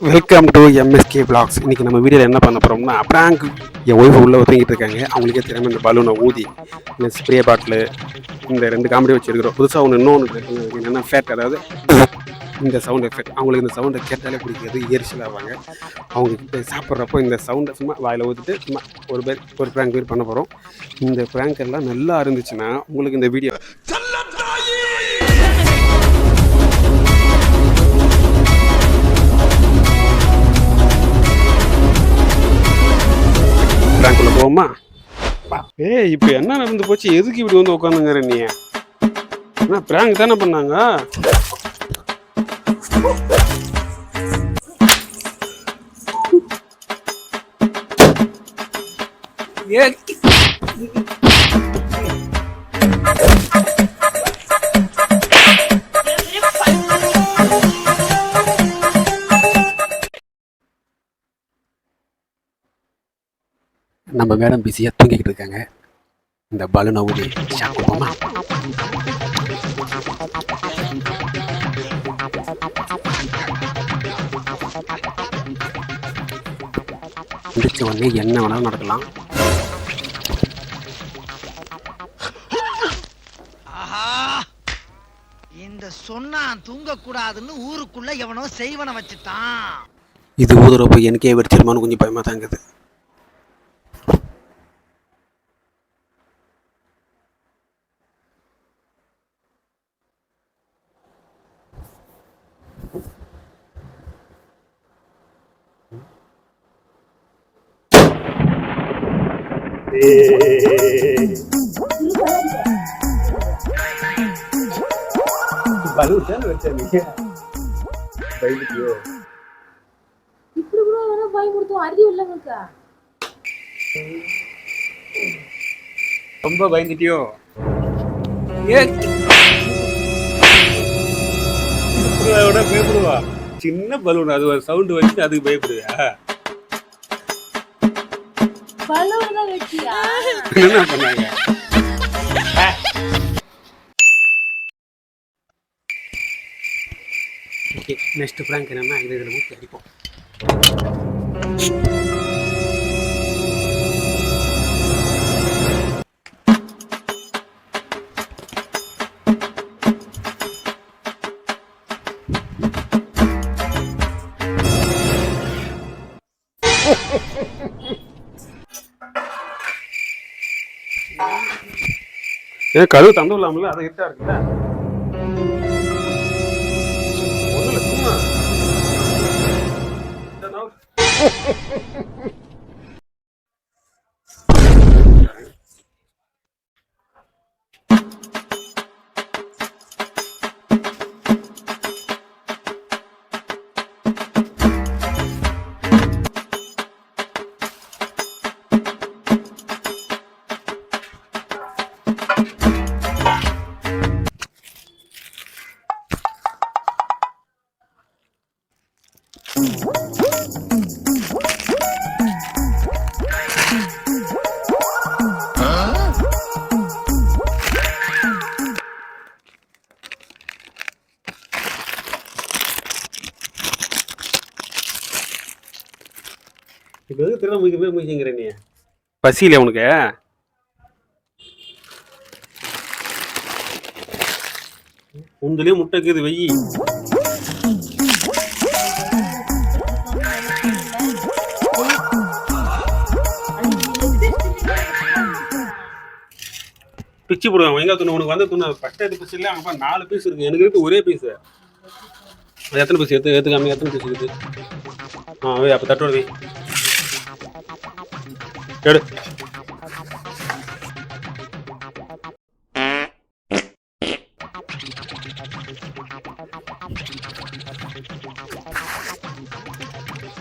Welcome to MSK blocks இன்றைக்கி நம்ம வீடியோவில் என்ன பண்ண போகிறோம்னா ப்ராங்க் என் ஒய்ஃப் உள்ளே ஒத்துங்கிட்டு இருக்காங்க. அவங்களுக்கே தெரியாமல் இந்த பலூனை ஊதி இந்த ஸ்ப்ரே பாட்டில் இந்த ரெண்டு காமெடி வச்சுருக்கிறோம். புதுசாக ஒன்று இன்னொன்று என்னென்னா ஃபேட் அதாவது இந்த சவுண்ட் எஃபெக்ட் அவங்களுக்கு இந்த சவுண்டை கேட்டாலே பிடிக்காது எரிச்சல் ஆவாங்க அவங்க கிட்ட சாப்பிட்றப்போ இந்த சவுண்டை சும்மா வாயில் ஊற்றிட்டு சும்மா ஒரு பேர் ஒரு ப்ராங்க் பேர் பண்ண போகிறோம் இந்த ப்ராங்க் எல்லாம் நல்லா இருந்துச்சுன்னா உங்களுக்கு இந்த வீடியோ போவோமா ஏய் இப்போ என்ன நடந்து போச்சு? எதுக்கு இப்படி வந்து உட்காந்துங்கிற நீ? என்ன ப்ராங்க் தானே பண்ணாங்க? நம்ம மேடம் பிஸியாக தூங்கிக்கிட்டு இருக்காங்க. இந்த பலூனை ஊதி முடிச்ச உடனே என்ன வேணாலும் நடக்கலாம். ஆஹா! இந்த சொன்னான் தூங்க கூடாதுன்னு ஊருக்குள்ள எவனோ செய்வன வச்சுட்டான். இது ஊதுறப்போ எனக்கே வெடிச்சிருமான்னு கொஞ்சம் பயமாக தாங்குது. ఇప్పుడు కూడా ఏమైనా భయపడుతూ அறிவு இல்லை உங்களுக்கு ரொம்ப பயந்துட்டியோ விட பயப்படுவா சின்ன பலூன் அது ஒரு சவுண்ட் வச்சு அதுக்கு பயப்படுவியா பலூன் தான் வெட்டியா என்ன பண்ணாங்க? ஓகே நெக்ஸ்ட் ப்ராங்க் என்னன்னா இது இதில் ஊற்றி அடிப்போம். ஏன் கழுவு தந்து இல்லாமல அது இருட்டா இருக்குல்ல? ஒன்றும் இல்லை சும்மா இப்ப எதுக்கு திரும்ப முடிக்க போய் முடிச்சுங்கிற நீ. பசியில உனக்கு? உந்துலயே முட்டை இருக்குது வெயி. பிச்சு போடுவாங்க எங்க துணை உனக்கு வந்த துணை பட்டாத்து பீஸ் இல்லை அங்கே நாலு பீஸ் இருக்கு. எனக்கு இருக்கு ஒரே பீஸ் அது எத்தனை பீஸ் எடுத்து எடுத்துக்காம எத்தனை பீஸ் இருக்குது? ஆ அப்போ தட்டோட வை எடு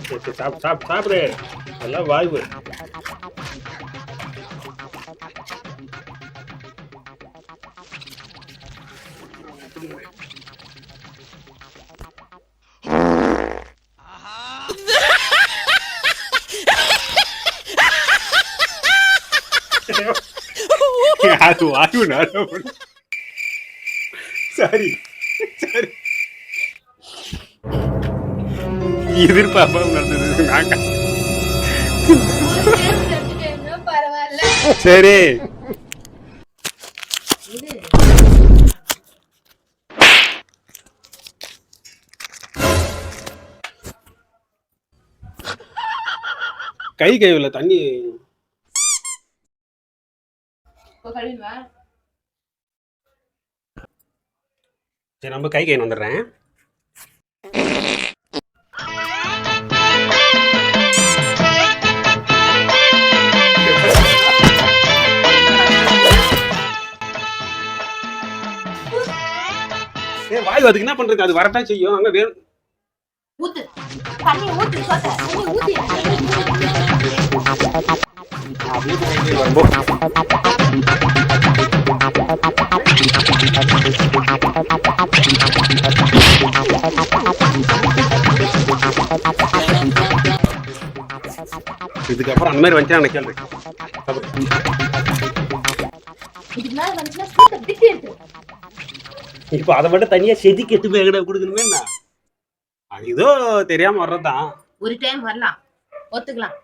சரி, சரி, சாப்பிடு சாப்பிடு சாப்பிடு. எல்லாம் வாய்வு. அது வாய்வு நான் சரி. சரி. எதிர்பார்ப்பாம நடந்தது. நாங்க சரி. கை கைவில் தண்ணி சரி நம்ம கை கை வந்துடுறேன். ஏ வாய் அதுக்கு என்ன பண்றது? அது வரத்தான் செய்யும். அங்க வேணும் ஊத்து. தண்ணி ஊத்து தண்ணி ஊத்தி. அந்த மாதிரி வந்துச்சா எனக்கு கேள்வி இப்போ அதை மட்டும் தனியா செதுக்கி எட்டு போய் எங்கடா கொடுக்கணுமே என்ன? அது ஏதோ தெரியாம வர்றதுதான். ஒரு டைம் வரலாம். ஒத்துக்கலாம்.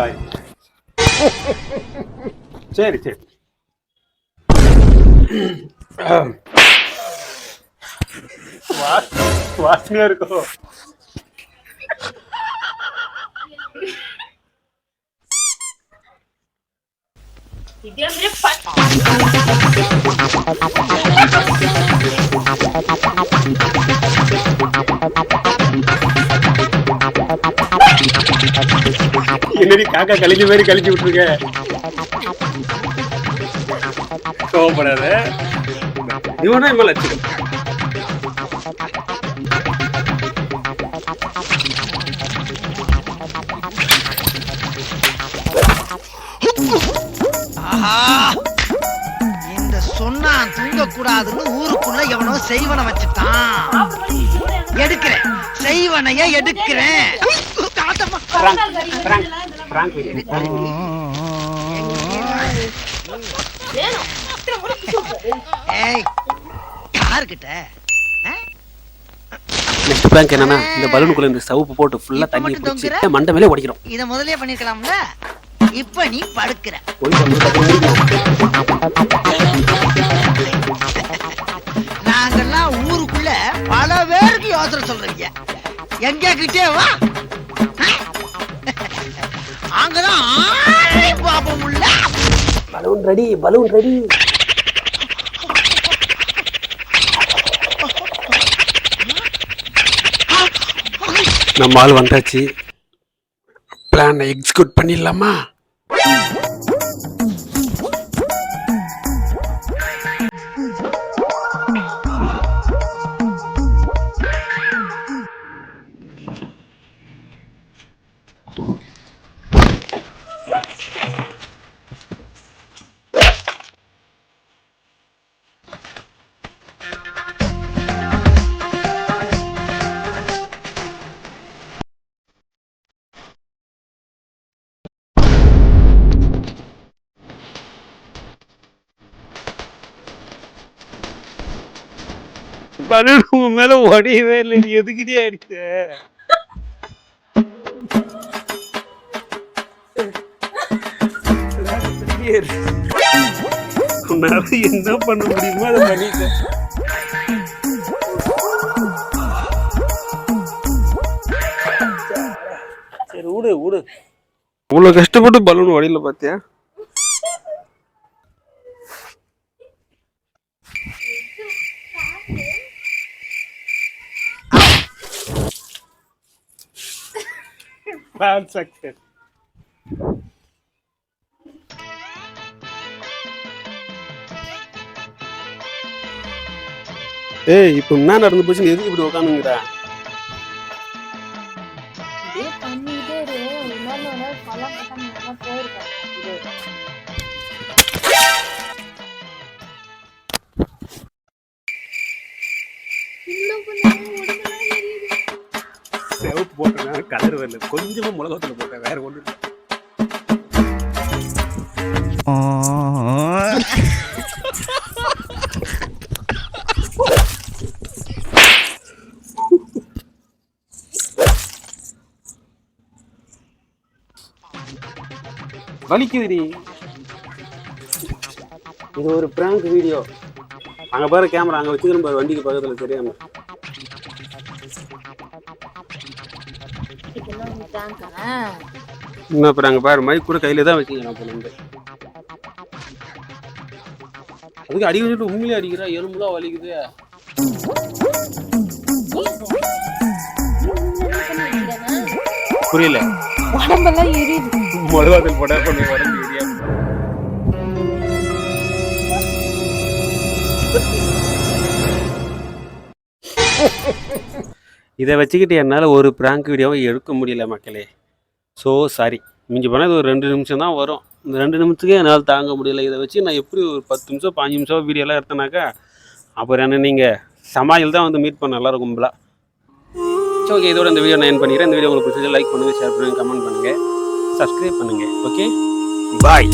தாய். சரி சரி வா- வாசனையா இருக்கும் இதே மாதிரி என்னடி காக்கா கழிஞ்ச மாதிரி கழிச்சு விட்டுருக்க? கோவப்படாத. இவனா இவன் லட்சம் ஆஹா. இந்த சொன்னா தூங்க கூடாதுன்னு ஊருக்குள்ள எவனோ செய்வன வச்சுட்டான். எடுக்கிறேன். செய்வனைய எடுக்கிறேன். யாருக்கிட்ட ஆ? நெக்ஸ்ட் பிளாங்க் என்னன்னா இந்த பலூனுக்குள்ள இந்த சவுப்பு போட்டு ஃபுல்லா தண்ணி பிடிச்சி? மண்டை மேலே உடைக்கிறோம் இத முதல்லயே பண்ணிருக்கலாம்ல இப்ப நீ படுக்கிற. நாங்கெல்லாம் ஊருக்குள்ள பல பேருக்கு யோசனை சொல்றீங்க எங்க கிட்டே வா? அங்கதான் பாப்போம் உள்ள. Balloon ready balloon ready. நம்ம ஆள் வந்தாச்சு. பிளானை எக்ஸிக்யூட் பண்ணிடலாமா? பலன் உன் மேல உடையவே இல்லை. நீ எதுக்கிட்டே அடிச்ச? என்ன பண்ண முடியுமோ அதை பண்ணிட்டேன் சரி விடு விடு. இவ்வளோ கஷ்டப்பட்டு பலூன் வழியில் பார்த்தியா சக்சஸ் ஏய் இப்போ என்ன நடந்து போச்சு எதுக்கு இப்படி உட்காந்துங்கிற பண்ணிட்டே கலர் வரல கொஞ்சமா மிளகாத்தூள் போட்டேன் வேற ஒன்று வலிக்குதுடி. இது ஒரு பிராங்க் வீடியோ அங்க பாரு கேமரா அங்க வச்சுக்கிறோம் பாரு வண்டிக்கு பக்கத்துல தெரியாம. இன்னும் அப்புறம் அங்க பாரு மைக் கூட கையில தான் வச்சுக்கிறேன் அப்போ இருந்து அதுக்கு அடி வச்சுட்டு உண்மையிலே அடிக்கிறா எலும்புலாம் வலிக்குது. புரியல. உடம்பெல்லாம் எரியுது. மிளகாத்தூள் போட்டா கொஞ்சம் உடம்பு இதை வச்சுக்கிட்டு என்னால் ஒரு ப்ராங்க் வீடியோவை எடுக்க முடியல மக்களே. ஸோ சாரி மிஞ்சி போனால் இது ஒரு ரெண்டு நிமிஷம் தான் வரும். இந்த ரெண்டு நிமிஷத்துக்கே என்னால் தாங்க முடியல. இதை வச்சு நான் எப்படி ஒரு பத்து நிமிஷம் பாஞ்சு நிமிஷம் வீடியோலாம் எடுத்தேனாக்கா அப்புறம் என்ன நீங்கள் சமாளில் தான் வந்து மீட் பண்ண நல்லாயிருக்கும் கும்பலாக ஸோ ஓகே இதோட இந்த வீடியோ நான் என் பண்ணிக்கிறேன். இந்த வீடியோ உங்களுக்கு பிடிச்சது லைக் பண்ணுங்கள் ஷேர் பண்ணுங்கள் கமெண்ட் பண்ணுங்கள் சப்ஸ்கிரைப் பண்ணுங்கள் ஓகே பாய்